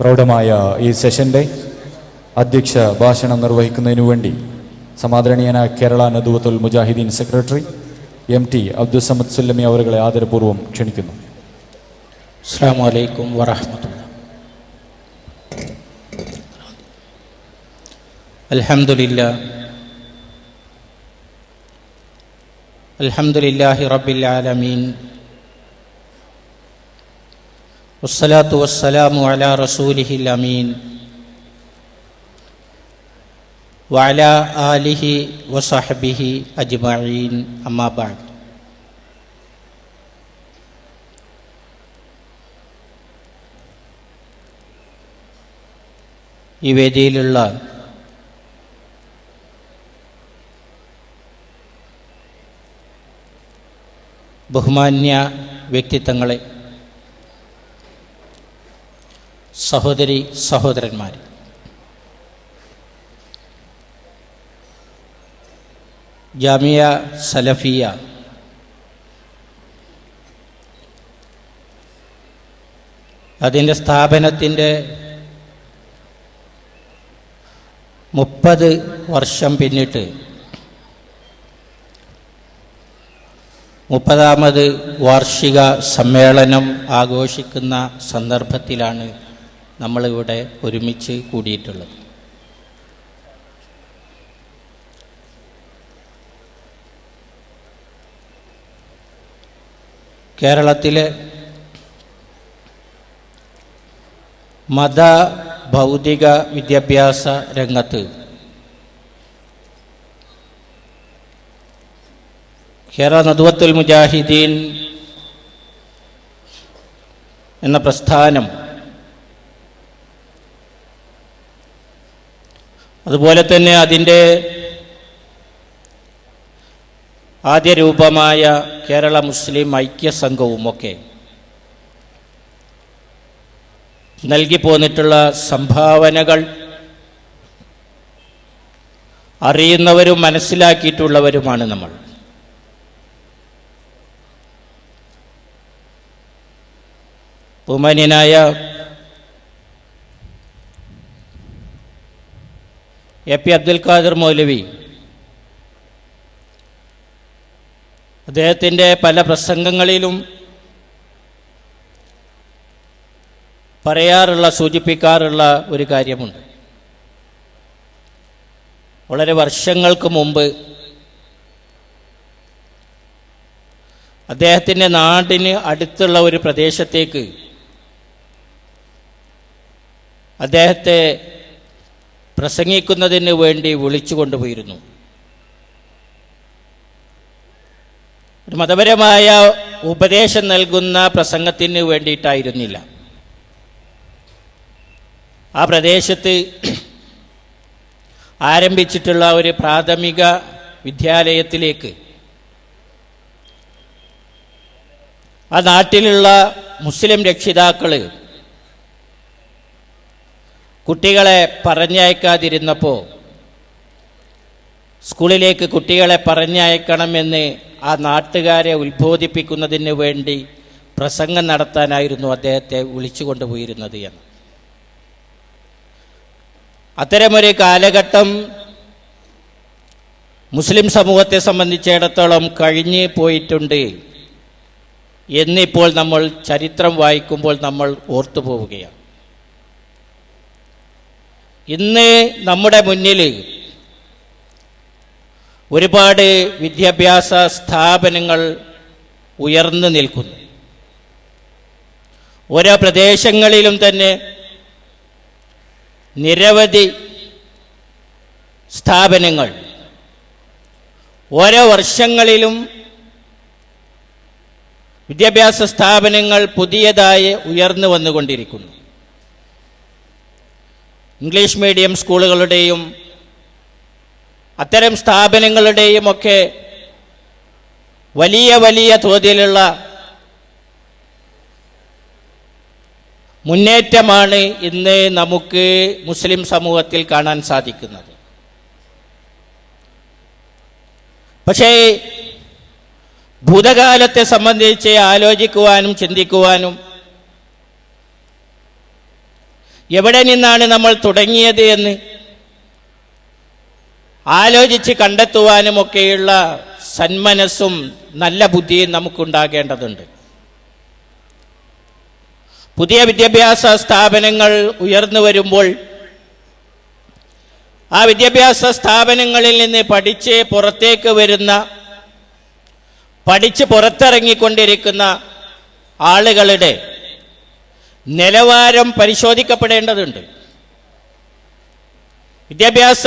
പ്രൗഢമായ ഈ സെഷന്റെ അധ്യക്ഷ ഭാഷണം നിർവഹിക്കുന്നതിനു വേണ്ടി സമാദരണീയനായ Kerala Nadvathul Mujahideen secretary M T Abdussamad Sullami അവരുകളെ ആദരപൂർവം ക്ഷണിക്കുന്നു. അസ്സാം വലൈക്കും വറഹമത്തുള്ള റബ്ബിൽ ആലമീൻ. വസ്സലാത്തു വസ്സലാമു അലാ റസൂലിഹിൽ അമീൻ. വഅലാ ആലിഹി വസഹബിഹി അജ്മഈൻ. അമ്മാ ബഅദ്. ഈ വേദിയിലുള്ള ബഹുമാന്യ വ്യക്തിത്വങ്ങളെ സഹോദരി സഹോദരന്മാർ ജാമിയ സലഫിയ. അതിന്റെ സ്ഥാപനത്തിന്റെ മുപ്പത് വർഷം പിന്നിട്ട് മുപ്പതാമത് വാർഷിക സമ്മേളനം ആഘോഷിക്കുന്ന സന്ദർഭത്തിലാണ് നമ്മളിവിടെ ഒരുമിച്ച് കൂടിയിട്ടുള്ളത്. കേരളത്തിലെ മത ഭൗതിക വിദ്യാഭ്യാസ രംഗത്ത് കേരള നദുവത്തുൽ മുജാഹിദീൻ എന്ന പ്രസ്ഥാനം അതുപോലെ തന്നെ അതിന്റെ ആദ്യ രൂപമായ കേരള മുസ്ലിം ഐക്യ സംഘവുമൊക്കെ നൽകി പോന്നിട്ടുള്ള സംഭാവനകൾ അറിയുന്നവരും മനസ്സിലാക്കിയിട്ടുള്ളവരുമാണ് നമ്മൾ. ബഹുമാന്യനായ എ പി അബ്ദുൽ ഖാദർ മൗലവി. അദ്ദേഹത്തിന്റെ പല പ്രസംഗങ്ങളിലും പറയാറുള്ള സൂചിപ്പിക്കാറുള്ള ഒരു കാര്യമുണ്ട്. വളരെ വർഷങ്ങൾക്ക് മുമ്പ് അദ്ദേഹത്തിന്റെ നാടിന് അടുത്തുള്ള ഒരു പ്രദേശത്തേക്ക് അദ്ദേഹത്തെ പ്രസംഗിക്കുന്നതിന് വേണ്ടി വിളിച്ചു കൊണ്ടുപോയിരുന്നു. ഒരു മതപരമായ ഉപദേശം നൽകുന്ന പ്രസംഗത്തിന് വേണ്ടിയിട്ടായിരുന്നില്ല. ആ പ്രദേശത്ത് ആരംഭിച്ചിട്ടുള്ള ഒരു പ്രാഥമിക വിദ്യാലയത്തിലേക്ക് ആ നാട്ടിലുള്ള മുസ്ലിം രക്ഷിതാക്കൾ കുട്ടികളെ പറഞ്ഞയക്കാതിരുന്നപ്പോൾ സ്കൂളിലേക്ക് കുട്ടികളെ പറഞ്ഞയക്കണമെന്ന് ആ നാട്ടുകാരെ ഉത്ബോധിപ്പിക്കുന്നതിന് വേണ്ടി പ്രസംഗം നടത്താനായിരുന്നു അദ്ദേഹത്തെ വിളിച്ചു കൊണ്ടുപോയിരുന്നത് എന്ന്. അത്തരമൊരു കാലഘട്ടം മുസ്ലിം സമൂഹത്തെ സംബന്ധിച്ചിടത്തോളം കഴിഞ്ഞ് പോയിട്ടുണ്ട് എന്നിപ്പോൾ നമ്മൾ ചരിത്രം വായിക്കുമ്പോൾ നമ്മൾ ഓർത്തു പോവുകയാണ്. ഇന്ന് നമ്മുടെ മുന്നിൽ ഒരുപാട് വിദ്യാഭ്യാസ സ്ഥാപനങ്ങൾ ഉയർന്നു നിൽക്കുന്നു. ഓരോ പ്രദേശങ്ങളിലും തന്നെ നിരവധി സ്ഥാപനങ്ങൾ ഓരോ വർഷങ്ങളിലും വിദ്യാഭ്യാസ സ്ഥാപനങ്ങൾ പുതിയതായി ഉയർന്നു വന്നുകൊണ്ടിരിക്കുന്നു. ഇംഗ്ലീഷ് മീഡിയം സ്കൂളുകളുടെയും അത്തരം സ്ഥാപനങ്ങളുടെയും ഒക്കെ വലിയ വലിയ തോതിലുള്ള മുന്നേറ്റമാണ് ഇന്ന് നമുക്ക് മുസ്ലിം സമൂഹത്തിൽ കാണാൻ സാധിക്കുന്നത്. പക്ഷേ ഭൂതകാലത്തെ സംബന്ധിച്ച് ആലോചിക്കുവാനും ചിന്തിക്കുവാനും എവിടെ നിന്നാണ് നമ്മൾ തുടങ്ങിയത് എന്ന് ആലോചിച്ച് കണ്ടെത്തുവാനുമൊക്കെയുള്ള സന്മനസ്സും നല്ല ബുദ്ധിയും നമുക്കുണ്ടാകേണ്ടതുണ്ട്. പുതിയ വിദ്യാഭ്യാസ സ്ഥാപനങ്ങൾ ഉയർന്നു വരുമ്പോൾ ആ വിദ്യാഭ്യാസ സ്ഥാപനങ്ങളിൽ നിന്ന് പഠിച്ച് പുറത്തേക്ക് വരുന്ന പഠിച്ച് പുറത്തിറങ്ങിക്കൊണ്ടിരിക്കുന്ന ആളുകളുടെ നിലവാരം പരിശോധിക്കപ്പെടേണ്ടതുണ്ട്. വിദ്യാഭ്യാസ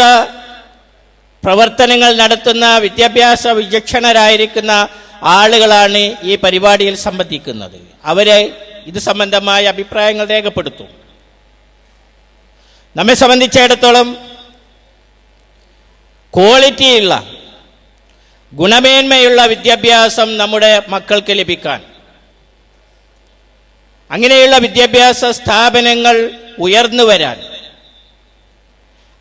പ്രവർത്തനങ്ങൾ നടത്തുന്ന വിദ്യാഭ്യാസ വിചക്ഷണരായിരിക്കുന്ന ആളുകളാണ് ഈ പരിപാടിയിൽ സംബന്ധിക്കുന്നത്. അവരെ ഇത് സംബന്ധമായ അഭിപ്രായങ്ങൾ രേഖപ്പെടുത്തും. നമ്മെ സംബന്ധിച്ചിടത്തോളം ക്വാളിറ്റിയുള്ള ഗുണമേന്മയുള്ള വിദ്യാഭ്യാസം നമ്മുടെ മക്കൾക്ക് ലഭിക്കാൻ അങ്ങനെയുള്ള വിദ്യാഭ്യാസ സ്ഥാപനങ്ങൾ ഉയർന്നു വരാൻ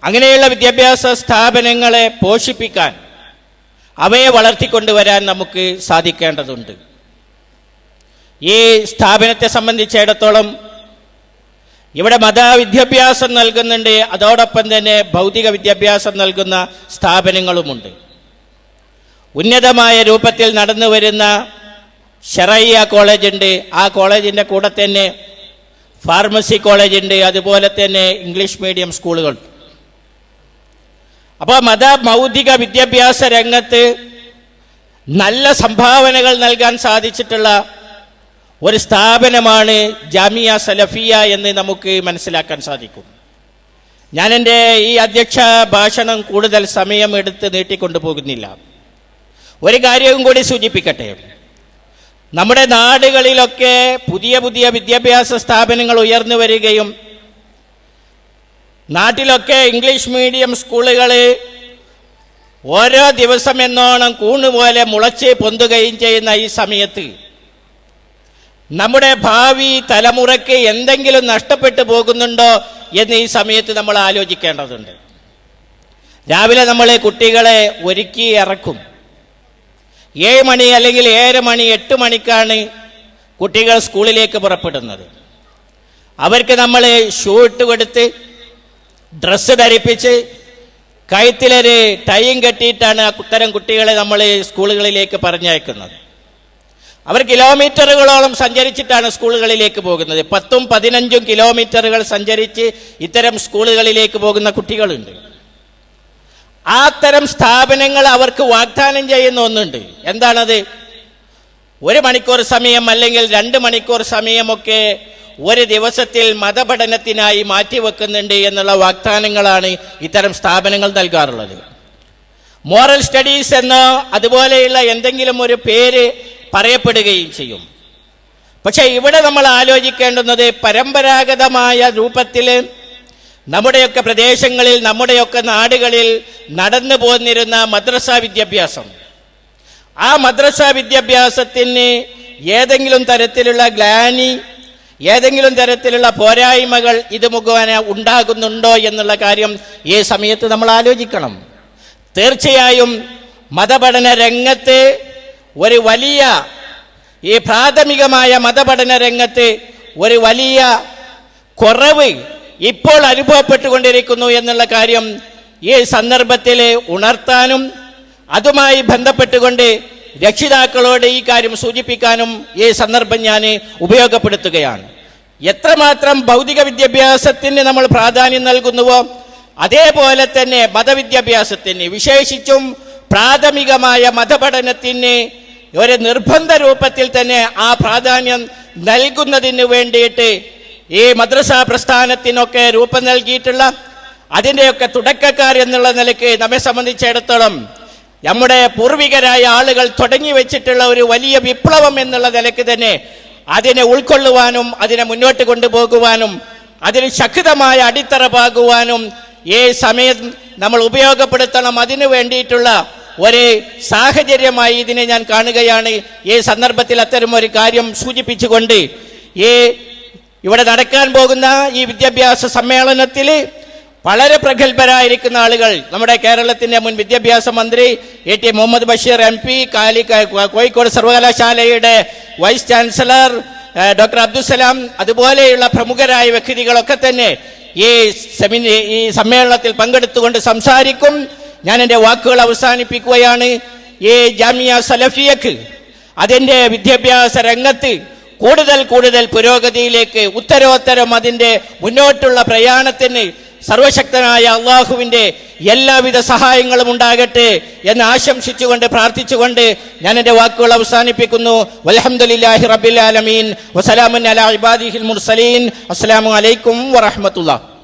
അങ്ങനെയുള്ള വിദ്യാഭ്യാസ സ്ഥാപനങ്ങളെ പോഷിപ്പിക്കാൻ അവയെ വളർത്തിക്കൊണ്ടുവരാൻ നമുക്ക് സാധിക്കേണ്ടതുണ്ട്. ഈ സ്ഥാപനത്തെ സംബന്ധിച്ചിടത്തോളം ഇവിടെ മതവിദ്യാഭ്യാസം നൽകുന്നുണ്ട് അതോടൊപ്പം തന്നെ ഭൗതിക വിദ്യാഭ്യാസം നൽകുന്ന സ്ഥാപനങ്ങളുമുണ്ട്. ഉന്നതമായ രൂപത്തിൽ നടന്നു വരുന്ന ഷെറയ്യ കോളേജ് ഉണ്ട് ആ കോളേജിന്റെ കൂടെ തന്നെ ഫാർമസി കോളേജ് ഉണ്ട് അതുപോലെ തന്നെ ഇംഗ്ലീഷ് മീഡിയം സ്കൂളുകൾ. അപ്പോൾ മത ഭൗതിക വിദ്യാഭ്യാസ രംഗത്ത് നല്ല സംഭാവനകൾ നൽകാൻ സാധിച്ചിട്ടുള്ള ഒരു സ്ഥാപനമാണ് ജാമിയ സലഫിയ എന്ന് നമുക്ക് മനസ്സിലാക്കാൻ സാധിക്കും. ഞാൻ എന്റെ ഈ അധ്യക്ഷ ഭാഷണം കൂടുതൽ സമയം എടുത്ത് നീട്ടിക്കൊണ്ടു പോകുന്നില്ല ഒരു കാര്യവും കൂടി സൂചിപ്പിക്കട്ടെ. നമ്മുടെ നാടുകളിലൊക്കെ പുതിയ പുതിയ വിദ്യാഭ്യാസ സ്ഥാപനങ്ങൾ ഉയർന്നു വരികയും നാട്ടിലൊക്കെ ഇംഗ്ലീഷ് മീഡിയം സ്കൂളുകൾ ഓരോ ദിവസം എന്നോണം കൂണുപോലെ മുളച്ച് പൊന്തുകയും ചെയ്യുന്ന ഈ സമയത്ത് നമ്മുടെ ഭാവി തലമുറയ്ക്ക് എന്തെങ്കിലും നഷ്ടപ്പെട്ടു പോകുന്നുണ്ടോ എന്ന് ഈ സമയത്ത് നമ്മൾ ആലോചിക്കേണ്ടതുണ്ട്. രാവിലെ നമ്മൾ കുട്ടികളെ ഒരുക്കി ഇറക്കും. ഏഴ് മണി അല്ലെങ്കിൽ ഏഴര മണി എട്ട് മണിക്കാണ് കുട്ടികൾ സ്കൂളിലേക്ക് പുറപ്പെടുന്നത്. അവർക്ക് നമ്മൾ ഷൂ ഇട്ട് കൊടുത്ത് ഡ്രസ്സ് ധരിപ്പിച്ച് കഴുത്തിലൊരു ടൈം കെട്ടിയിട്ടാണ് അത്തരം കുട്ടികളെ നമ്മൾ സ്കൂളുകളിലേക്ക് പറഞ്ഞയക്കുന്നത്. അവർ കിലോമീറ്ററുകളോളം സഞ്ചരിച്ചിട്ടാണ് സ്കൂളുകളിലേക്ക് പോകുന്നത്. പത്തും പതിനഞ്ചും കിലോമീറ്ററുകൾ സഞ്ചരിച്ച് ഇത്തരം സ്കൂളുകളിലേക്ക് പോകുന്ന കുട്ടികളുണ്ട്. ആ തരം സ്ഥാപനങ്ങൾ അവർക്ക് വാഗ്ദാനം ചെയ്യുന്ന ഒന്നുണ്ട്. എന്താണത്? ഒരു മണിക്കൂർ സമയം അല്ലെങ്കിൽ രണ്ട് മണിക്കൂർ സമയമൊക്കെ ഒരു ദിവസത്തിൽ മതപഠനത്തിനായി മാറ്റിവെക്കുന്നുണ്ട് എന്നുള്ള വാഗ്ദാനങ്ങളാണ് ഇത്തരം സ്ഥാപനങ്ങൾ നൽകാറുള്ളത്. മോറൽ സ്റ്റഡീസ് എന്നോ അതുപോലെയുള്ള എന്തെങ്കിലും ഒരു പേര് പറയപ്പെടുകയും ചെയ്യും. പക്ഷേ ഇവിടെ നമ്മൾ ആലോചിക്കേണ്ടുന്നത് പരമ്പരാഗതമായ രൂപത്തിൽ നമ്മുടെയൊക്കെ പ്രദേശങ്ങളിൽ നമ്മുടെയൊക്കെ നാടുകളിൽ നടന്നു പോന്നിരുന്ന മദ്രസ വിദ്യാഭ്യാസം. ആ മദ്രസ വിദ്യാഭ്യാസത്തിന് ഏതെങ്കിലും തരത്തിലുള്ള ഗ്ലാനി ഏതെങ്കിലും തരത്തിലുള്ള പോരായ്മകൾ ഇത് മുഖേന ഉണ്ടാകുന്നുണ്ടോ എന്നുള്ള കാര്യം ഈ സമയത്ത് നമ്മൾ ആലോചിക്കണം. തീർച്ചയായും മതപഠന രംഗത്ത് ഒരു വലിയ ഈ പ്രാഥമികമായ മതപഠന രംഗത്ത് ഒരു വലിയ കുറവ് ഇപ്പോൾ അനുഭവപ്പെട്ടുകൊണ്ടിരിക്കുന്നു എന്നുള്ള കാര്യം ഈ സന്ദർഭത്തിൽ ഉണർത്താനും അതുമായി ബന്ധപ്പെട്ടുകൊണ്ട് രക്ഷിതാക്കളോട് ഈ കാര്യം സൂചിപ്പിക്കാനും ഈ സന്ദർഭം ഞാൻ ഉപയോഗപ്പെടുത്തുകയാണ്. എത്രമാത്രം ഭൗതിക വിദ്യാഭ്യാസത്തിന് നമ്മൾ പ്രാധാന്യം നൽകുന്നുവോ അതേപോലെ തന്നെ മതവിദ്യാഭ്യാസത്തിന് വിശേഷിച്ചും പ്രാഥമികമായ മതപഠനത്തിന് ഒരു നിർബന്ധ രൂപത്തിൽ തന്നെ ആ പ്രാധാന്യം നൽകുന്നതിന് വേണ്ടിയിട്ട് ഈ മദ്രസ പ്രസ്ഥാനത്തിനൊക്കെ രൂപം നൽകിയിട്ടുള്ള അതിന്റെയൊക്കെ തുടക്കക്കാർ എന്നുള്ള നിലയ്ക്ക് നമ്മെ സംബന്ധിച്ചിടത്തോളം നമ്മുടെ പൂർവികരായ ആളുകൾ തുടങ്ങി വെച്ചിട്ടുള്ള ഒരു വലിയ വിപ്ലവം എന്നുള്ള നിലയ്ക്ക് തന്നെ അതിനെ ഉൾക്കൊള്ളുവാനും അതിനെ മുന്നോട്ട് കൊണ്ടുപോകുവാനും അതിന് ശക്തമായ അടിത്തറ പാകുവാനും ഈ സമയം നമ്മൾ ഉപയോഗപ്പെടുത്തണം. അതിനു വേണ്ടിയിട്ടുള്ള ഒരു സാഹചര്യമായി ഇതിനെ ഞാൻ കാണുകയാണ്. ഈ സന്ദർഭത്തിൽ അത്തരം ഒരു കാര്യം സൂചിപ്പിച്ചുകൊണ്ട് ഈ ഇവിടെ നടക്കാൻ പോകുന്ന ഈ വിദ്യാഭ്യാസ സമ്മേളനത്തിൽ വളരെ പ്രഗത്ഭരായിരിക്കുന്ന ആളുകൾ നമ്മുടെ കേരളത്തിന്റെ മുൻ വിദ്യാഭ്യാസ മന്ത്രി A T Muhammad Basheer MP P കാലി കോഴിക്കോട് സർവകലാശാലയുടെ വൈസ് ചാൻസലർ ഡോക്ടർ അബ്ദുസലാം അതുപോലെയുള്ള പ്രമുഖരായ വ്യക്തികളൊക്കെ തന്നെ ഈ സെമിന ഈ സമ്മേളനത്തിൽ പങ്കെടുത്തുകൊണ്ട് സംസാരിക്കും. ഞാൻ എന്റെ വാക്കുകൾ അവസാനിപ്പിക്കുകയാണ്. ഈ ജാമിയ സലഫിയക്ക് അതിന്റെ വിദ്യാഭ്യാസ രംഗത്ത് കൂടുതൽ കൂടുതൽ പുരോഗതിയിലേക്ക് ഉത്തരോത്തരം അതിന്റെ മുന്നോട്ടുള്ള പ്രയാണത്തിന് സർവശക്തനായ അള്ളാഹുവിന്റെ എല്ലാവിധ സഹായങ്ങളും ഉണ്ടാകട്ടെ എന്ന് ആശംസിച്ചുകൊണ്ട് പ്രാർത്ഥിച്ചുകൊണ്ട് ഞാൻ എന്റെ വാക്കുകൾ അവസാനിപ്പിക്കുന്നു. വലഹമുല്ലാഹി റബ്ബിൽ ആലമീൻ. വസലാമുൻ അലാ മുർസലീൻ. അസ്സലാമു അലൈക്കും വറഹ്മത്തുള്ളാഹി.